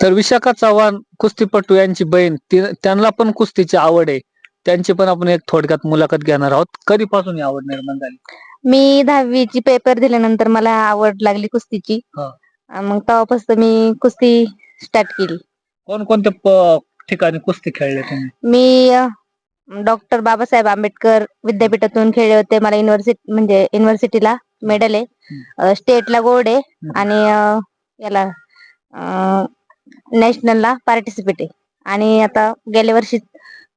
तर विशाखा चव्हाण कुस्तीपटू यांची बहीण त्यांना पण कुस्तीची आवड आहे. त्यांची पण आपण एक थोडक्यात मुलाखत घेणार आहोत. कधीपासून ही आवड निर्माण झाली? मी दहावीची पेपर दिल्यानंतर मला आवड लागली कुस्तीची. मग तेव्हापासून मी कुस्ती स्टार्ट केली. कोणकोणत्या ठिकाणी कुस्ती खेळले तुम्ही? मी डॉक्टर बाबासाहेब आंबेडकर विद्यापीठातून खेळले होते. मला युनिव्हर्सिटी म्हणजे युनिव्हर्सिटीला मेडल आहे. स्टेटला गोल्ड आहे. आणि याला नॅशनलला पार्टिसिपेट आहे. आणि आता गेल्या वर्षी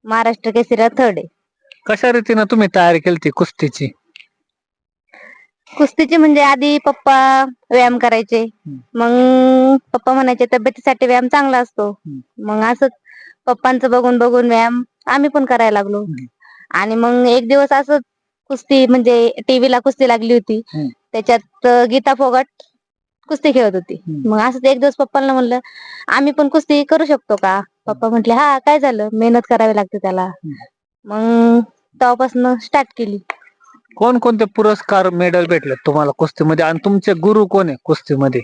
महाराष्ट्र केसरीला थर्ड आहे. कशा रीतीनं तुम्ही तयारी केली ती कुस्तीची? कुस्तीची म्हणजे आधी पप्पा व्यायाम करायचे. मग पप्पा म्हणायचे तब्येतीसाठी व्यायाम चांगला असतो. मग असंच पप्पांचं बघून बघून व्यायाम आम्ही पण करायला लागलो. आणि मग एक दिवस असंच कुस्ती म्हणजे टीव्हीला कुस्ती लागली होती. त्याच्यात गीता फोगट कुस्ती खेळत होती. मग असंच एक दिवस पप्पांना म्हणलं आम्ही पण कुस्ती करू शकतो का? पप्पा म्हटले हा काय झालं? मेहनत करावी लागते त्याला. मग तेव्हापासून स्टार्ट केली. कोणकोणते पुरस्कार मेडल भेटले तुम्हाला कुस्तीमध्ये? आणि तुमचे गुरु कोण आहे कुस्तीमध्ये?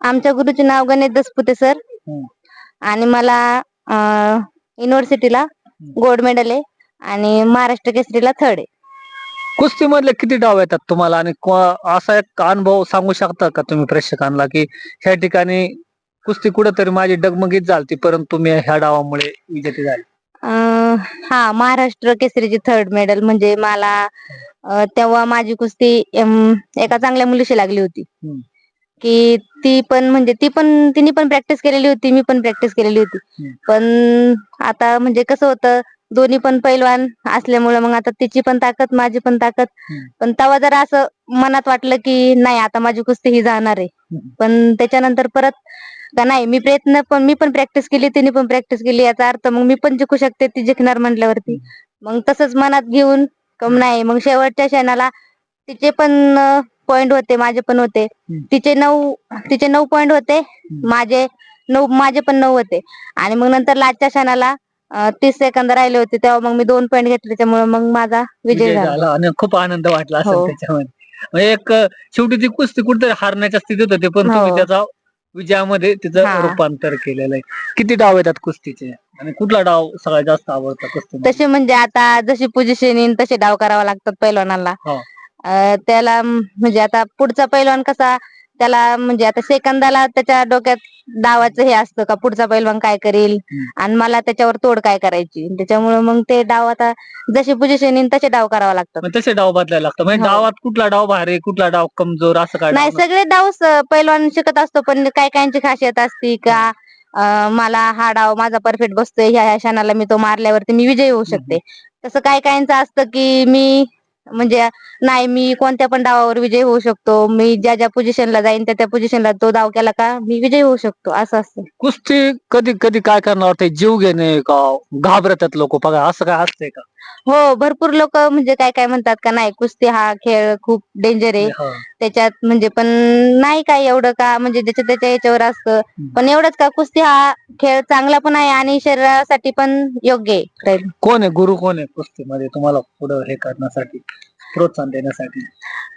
आमच्या गुरुचे नाव गणेश दसपुते सर. हम्म. आणि मला युनिव्हर्सिटीला गोल्ड मेडल आहे. आणि महाराष्ट्र केसरीला थर्ड आहे. कुस्तीमधले किती डाव येतात तुम्हाला आणि असा एक अनुभव सांगू शकता का तुम्ही प्रेक्षकांना की ह्या ठिकाणी कुस्ती कुठेतरी माझी डगमगीत झालती परंतु मी ह्या डावामुळे विजेते झाले हा महाराष्ट्र केसरीची थर्ड मेडल म्हणजे मला तेव्हा माझी कुस्ती एका चांगल्या मुलीशी लागली होती. की ती पण म्हणजे ती पण तिने पण प्रॅक्टिस केलेली होती मी पण प्रॅक्टिस केलेली होती. पण आता म्हणजे कसं होतं दोन्ही पण पैलवान असल्यामुळे मग आता तिची पण ताकद माझी पण ताकद. पण तेव्हा जरा असं मनात वाटलं की नाही आता माझी कुस्ती ही जाणार आहे. पण त्याच्यानंतर परत का नाही मी प्रयत्न पण मी पण प्रॅक्टिस केली तिने पण प्रॅक्टिस केली याचा अर्थ मग मी पण जिंकू शकते ती जिंकणार म्हटल्यावरती. मग तसंच मनात घेऊन कम नाही मग शेवटच्या क्षणाला तिचे पण पॉइंट होते माझे पण होते. तिचे नऊ तिचे नऊ पॉइंट होते माझे नऊ माझे पण नऊ होते. आणि मग नंतर लास्टच्या क्षणाला तीस सेकंद राहिले होते तेव्हा मग मी दोन पॉइंट घेतले त्याच्यामुळे मग माझा विजय झाला झाला आणि खूप आनंद वाटला असेल हो. त्याच्यामध्ये एक अं, शेवटी ती कुस्ती कुठेतरी हारण्याच्या स्थितीत होते पण तुम्ही हो. त्याचा विजयामध्ये तिचं हा. रूपांतर केलेलं आहे किती डाव येतात कुस्तीचे आणि कुठला डाव सगळ्यात जास्त आवडता कुस्ती तसे म्हणजे आता जशी पोझिशन येईन तसे डाव करावा लागतात पैलवानाला हो. अं, त्याला म- म्हणजे आता पुढचा पैलवान कसा त्याला म्हणजे आता सेकंदाला त्याच्या डोक्यात डावाचं हे असतं का पुढचा पैलवान काय करेल. आणि मला त्याच्यावर तोड काय करायची त्याच्यामुळे मग ते डाव आता जशी पोझिशन येईन तसे डाव करावा लागतात मग तसे डाव बदलायला लागतात म्हणजे हो. डावात कुठला डाव भारी कुठला डाव कमजोर असं काय नाही डाव. सगळे डाव स- पैलवान शिकत असतो पण काय कायांची खासियत असती का अं, मला हा डाव माझा परफेक्ट बसतोय ह्या ह्या क्षणाला मी तो मारल्यावरती मी विजयी होऊ शकते तसं काय कायांचं असतं की मी म्हणजे नाही मी कोणत्या पण डावावर विजयी होऊ शकतो. मी ज्या ज्या पोझिशनला जाईन त्या त्या पोझिशनला तो डाव केला का मी विजयी होऊ शकतो. असं असतं. कुस्ती कधी कधी काय करणार? ते जीव घेणे का घाबरतात लोक? बघा असं काय असतंय का? हो भरपूर लोक म्हणजे काय काय म्हणतात का नाही कुस्ती हा खेळ खूप डेंजर आहे. हा. त्याच्यात म्हणजे पण नाही काय एवढं का म्हणजे ज्याच्या त्याच्या याच्यावर असतं. पण एवढंच का कुस्ती हा खेळ चांगला पण आहे आणि शरीरासाठी पण योग्य आहे. कोण आहे? गुरु कोण आहे कुस्तीमध्ये? तुम्हाला पुढे हे करण्यासाठी प्रोत्साहन देण्यासाठी.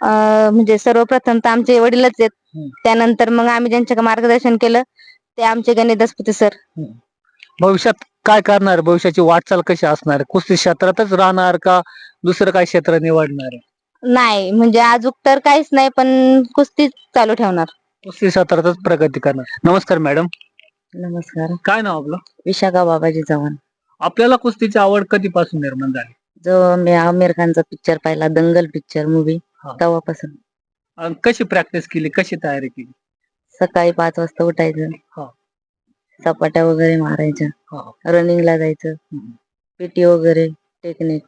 अं, म्हणजे सर्वप्रथम तर आमचे वडीलच आहेत. हम्म. त्यानंतर मग आम्ही ज्यांच्या मार्गदर्शन केलं ते आमचे गणेश दसपती सर. भविष्यात काय करणार? भविष्याची वाटचाल कशी असणार? कुस्ती क्षेत्रातच राहणार का दुसरं काय क्षेत्र निवडणार? आहे नाही म्हणजे अजून तर काहीच नाही पण कुस्ती चालू ठेवणार. कुस्ती क्षेत्रातच प्रगती करणार. नमस्कार मॅडम. नमस्कार. काय नाव आपलं? विशाखा बाबाजी चव्हाण. आपल्याला कुस्तीची आवड कधीपासून निर्माण झाली? जो मी आमिर खानचा पिक्चर पाहिला दंगल पिक्चर मूवी हा. तेव्हापासून. कशी प्रॅक्टिस केली कशी तयारी केली? सकाळी पाच वाजता उठायचं. हा. सपाट्या वगैरे मारायच्या. हा. रनिंगला जायचं. हम्म. पीटी वगैरे टेक्निक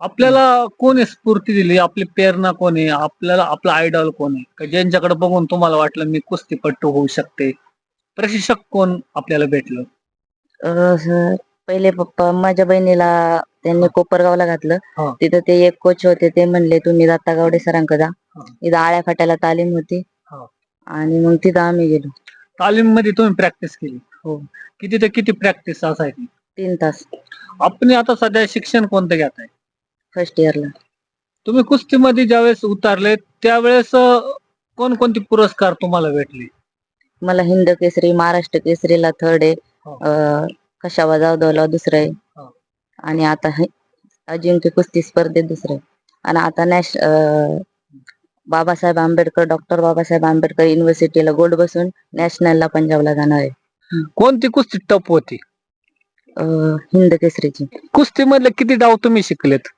आपल्याला कोणी स्फूर्ती दिली? आपली प्रेरणा कोण आहे? आपल्याला आपला आयडॉल कोण आहे? का ज्यांच्याकडे बघून तुम्हाला वाटलं मी कुस्तीपट्टू होऊ शकते? प्रशिक्षक कोण आपल्याला भेटलं? अं, पहिले पप्पा माझ्या बहिणीला त्यांनी कोपरगावला घातलं. तिथं ते एक कोच होते ते म्हणले तुम्ही दत्ता गावडे सरांक जा. हा. इथं आळ्या फाट्याला तालीम होती. हा. आणि मग तिथं आम्ही गेलो. तालीममध्ये तुम्ही प्रॅक्टिस केली? हो. किती ते किती प्रॅक्टिस असायची? तीन तास. आपण आता सध्या शिक्षण कोणतं घेत आहे फर्स्ट इयरला तुम्ही कुस्तीमध्ये ज्यावेळेस उतरले त्यावेळेस कोणकोणते पुरस्कार तुम्हाला भेटले? मला हिंद केसरी महाराष्ट्र केसरीला थर्ड आहे. हो. कशावा जाधवला दुसरं आहे. हो. आणि आता हे अजिंक्य कुस्ती स्पर्धेत दुसरं आहे. आणि आता नॅश बाबासाहेब आंबेडकर डॉक्टर बाबासाहेब आंबेडकर युनिव्हर्सिटीला गोल्ड बसून नॅशनलला पंजाबला जाणार आहे. कोणती कुस्ती टप होती? हिंद केसरीची. कुस्ती मधले किती डाव तुम्ही शिकलेत?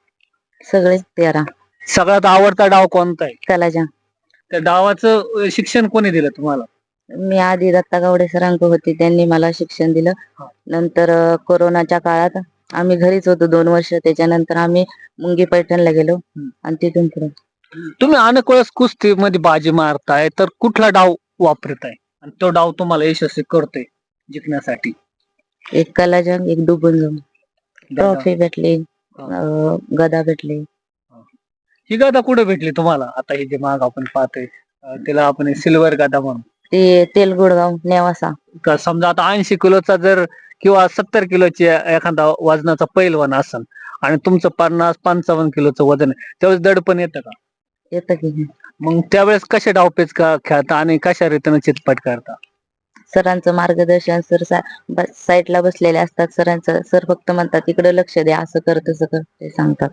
सगळे तेरा. सगळ्यात आवडता डाव कोणता आहे? कलाजा त्या डावाचं अं, शिक्षण कोणी दिलं तुम्हाला? मी आधी दत्ता गावडे सरांक होती त्यांनी मला शिक्षण दिलं. हा. नंतर अं, कोरोनाच्या काळात आम्ही घरीच होतो दोन वर्ष. त्याच्यानंतर आम्ही मुंगी पैठणला गेलो हम्म. आणि तिथून पुढे. तुम्ही अनेक वेळेस कुस्ती मध्ये बाजी मारताय तर कुठला डाव वापरताय? आणि तो डाव तुम्हाला यशस्वी करतोय जिंकण्यासाठी? एक कलाजंग एक डुबून जाऊन ट्रॉफी भेटली. अं, गदा भेटली. ही. गादा कुठे भेटली तुम्हाला? आता ही जे माग आपण पाहतोय अं, तिला आपण सिल्वर गादा म्हणून ते तेलगुडगाव नेवासा. का समजा आता ऐंशी किलोचा जर किंवा सत्तर किलोची एखादा वजनाचा पैलवान असन आणि तुमचं पन्नास पंचावन्न किलोचं वजन आहे त्यावेळेस दडपण येतं का? येतं की. मग त्यावेळेस कसे डावपेच का खेळता आणि कशा रीतीने चितपट करता? सरांचं मार्गदर्शन सर साईडला बसलेले असतात सरांचं सर फक्त म्हणतात इकडे लक्ष द्या असं कर तसं कर ते सांगतात.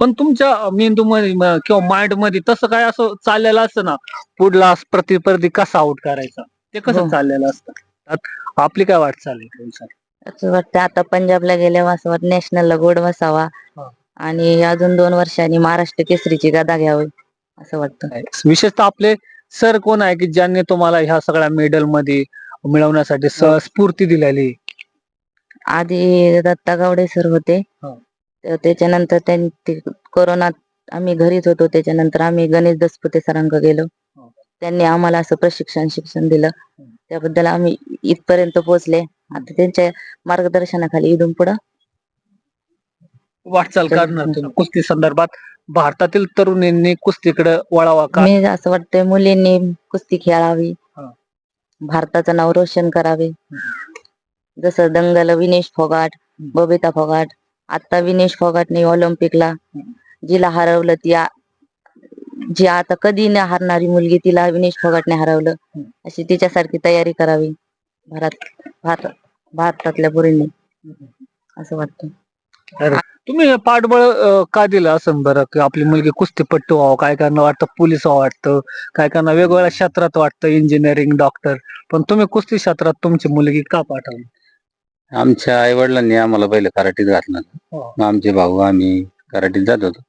पण तुमच्या मेंदू मध्ये किंवा माइंडमध्ये तसं काय असं चाललेलं असतं ना? पुढला प्रतिस्पर्धी कसा आउट करायचा? ते कसं हो. चाललेलं असतं? आपली काय वाट चालली असं वाटतं आता पंजाबला गेल्यावर असं वाटतं नॅशनलला गोड बसावा. आणि अजून दोन वर्षांनी महाराष्ट्र केसरीची गदा घ्यावी असं वाटतं. विशेषतः आपले सर कोण आहे की ज्यांनी तुम्हाला ह्या सगळ्या मेडलमध्ये मिळवण्यासाठी स- स्फूर्ती दिलेली. आधी दत्ता गावडे सर होते. हा. तर त्याच्यानंतर त्यांनी कोरोनात आम्ही घरीच होतो. त्याच्यानंतर आम्ही गणेश दसपुते सरांक गेलो. हा. त्यांनी आम्हाला असं प्रशिक्षण शिक्षण दिलं. त्याबद्दल आम्ही इथपर्यंत पोहोचले. आता त्यांच्या मार्गदर्शनाखाली इथून पुढं वाटचाल करणार तुम्ही कुस्ती संदर्भात. भारतातील तरुणींनी कुस्तीकडे वळावा का? मी असं वाटतंय मुलींनी कुस्ती खेळावी. हा. भारताचं नाव रोशन करावे. जसं दंगल विनेश फोगाट बबिता फोगाट आता विनेश फोगाटने ऑलिम्पिकला जिला हरवलं ती जी आता कधी न हारणारी मुलगी तिला विनेश फोगाटने हरवलं. अशी तिच्यासारखी तयारी करावी. भारत भारत भारतातल्या पोरींनी. असं वाटतं. तुम्ही हे पाठबळ अं, का दिलं असं बरं? की आपली मुलगी कुस्तीपट्टू व्हावं काय कारणं वाटतं? पोलीस व्हावं वाटतं? काय कारणं वेगवेगळ्या क्षेत्रात वाटतं इंजिनिअरिंग डॉक्टर पण तुम्ही कुस्ती क्षेत्रात तुमची मुलगी का पाठवली? आमच्या आई वडिलांनी आम्हाला पहिले कराटीत घातलं. हो. मग आमचे भाऊ आम्ही कराटीत जात होतो.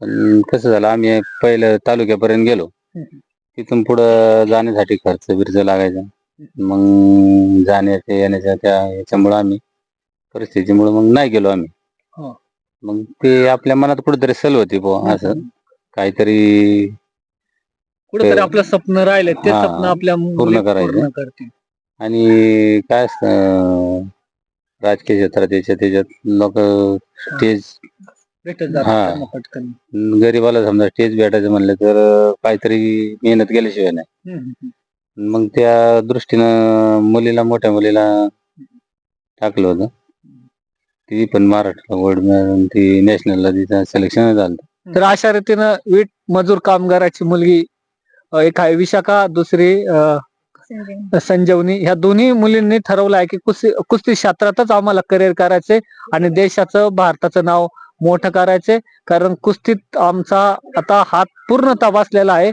पण कसं झालं आम्ही पहिलं तालुक्यापर्यंत गेलो. हम्म. तिथून पुढं जाण्यासाठी खर्च बिर्च लागायचा. मग जाण्याच्या येण्याच्या त्या याच्यामुळं आम्ही परिस्थितीमुळे मग नाही गेलो आम्ही. हो. मग ते आपल्या मनात कुठेतरी सल होती बुवा असं. काहीतरी कुठेतरी ते- आपलं स्वप्न राहिले ते हा, स्वप्न आपल्या मुली करायचं. पूर्ण करतील. आणि काय असतं राजकीय क्षेत्रात याच्यात त्याच्यात लोक स्टेज भेटत जातं हा. त्यांना पटकन. गरीबाला समजा स्टेज भेटायचं म्हणलं तर काहीतरी मेहनत केल्याशिवाय नाही. हम्म, हम्म. मग त्या दृष्टीनं मुलीला मोठ्या मुलीला टाकलं होतं. ती पण महाराष्ट्र गोल्ड मिळून ती नॅशनलला तिचं सिलेक्शन झालं तर अशा रीतीनं वीट मजूर कामगाराची मुलगी अं, एक आहे विशाखा दुसरी अं, संजीवनी. ह्या दोन्ही मुलींनी ठरवलं आहे की कुस्ती कुस्ती क्षेत्रातच आम्हाला करिअर करायचे आणि देशाचं भारताचं नाव मोठं करायचे कारण कुस्तीत आमचा आता हात पूर्णतः बसलेला आहे.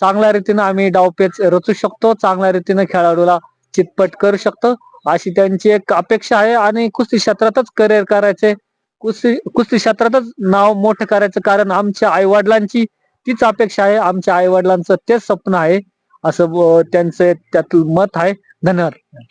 चांगल्या रीतीनं आम्ही डावपेच रचू शकतो. चांगल्या रीतीनं खेळाडूला चितपट करू शकतो. अशी त्यांची एक अपेक्षा आहे आणि कुस्ती क्षेत्रातच करिअर करायचे. कुस्ती कुस्ती क्षेत्रातच नाव मोठं करायचं कारण आमच्या आई वडिलांची तीच अपेक्षा आहे. आमच्या आई वडिलांचं तेच स्वप्न आहे. असं त्यांचं त्यातलं मत आहे. धन्यवाद.